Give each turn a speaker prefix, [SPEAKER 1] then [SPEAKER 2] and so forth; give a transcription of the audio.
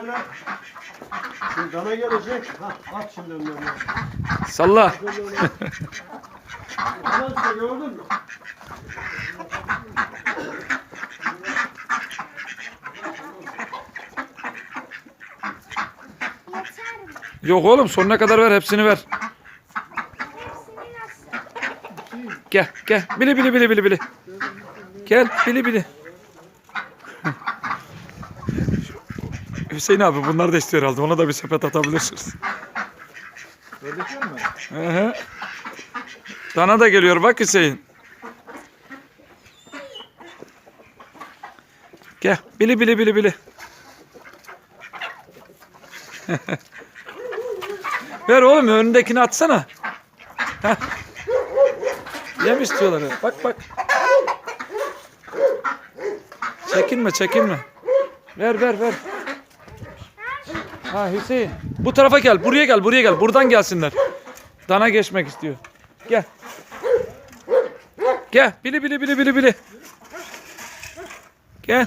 [SPEAKER 1] Böyle Şimdi dana gelecek. Ha, at şimdi önlerine.
[SPEAKER 2] Salla.
[SPEAKER 1] Aman işte gördün mü?
[SPEAKER 2] Yok oğlum sonuna kadar ver hepsini ver.
[SPEAKER 3] Hepsini nasıl?
[SPEAKER 2] Gel gel. Bili bili bili bili bili. Gel bili bili. Hüseyin abi bunları da istiyor herhalde. Ona da bir sepet atabilirsiniz.
[SPEAKER 1] Öyle mi?
[SPEAKER 2] Hı hı. Dana da geliyor bak Hüseyin. Gel bili bili bili bili. Ver oğlum önündekini atsana. Heh. Yem istiyorlar. Bak bak. Çekinme çekinme. Ver ver ver. Ha Hüseyin. Bu tarafa gel. Buraya gel. Buraya gel. Buradan gelsinler. Dana geçmek istiyor. Gel. Gel. Bili bili bili bili bili. Gel.